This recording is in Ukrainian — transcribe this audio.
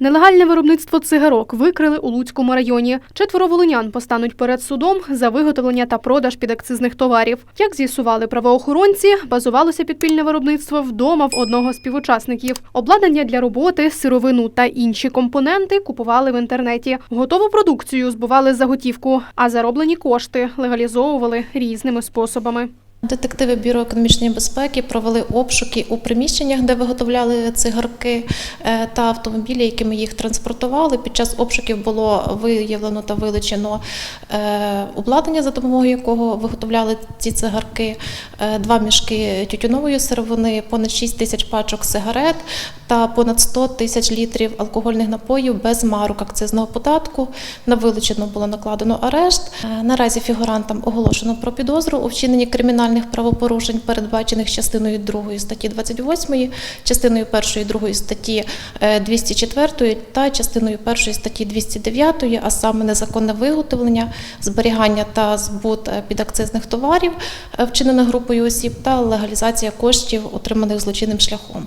Нелегальне виробництво цигарок викрили у Луцькому районі. Четверо волинян постануть перед судом за виготовлення та продаж підакцизних товарів. Як з'ясували правоохоронці, базувалося підпільне виробництво вдома в одного з співучасників. Обладнання для роботи, сировину та інші компоненти купували в інтернеті. Готову продукцію збували за готівку, а зароблені кошти легалізовували різними способами. Детективи Бюро економічної безпеки провели обшуки у приміщеннях, де виготовляли цигарки е, та автомобілі, якими їх транспортували. Під час обшуків було виявлено та вилучено е, обладнання, за допомогою якого виготовляли ці цигарки, е, два мішки тютюнової сировини, понад 6 тисяч пачок сигарет та понад 100 тисяч літрів алкогольних напоїв без марок акцизного податку. На вилучено було накладено арешт. Наразі фігурантам оголошено про підозру у вчиненні кримінальних правопорушень, передбачених частиною 2 статті 28, частиною 1 і 2 статті е, 204 та частиною 1 статті 209, а саме незаконне виготовлення, зберігання та збут е, підакцизних товарів, е, вчинених групою осіб, та легалізація коштів, отриманих злочинним шляхом.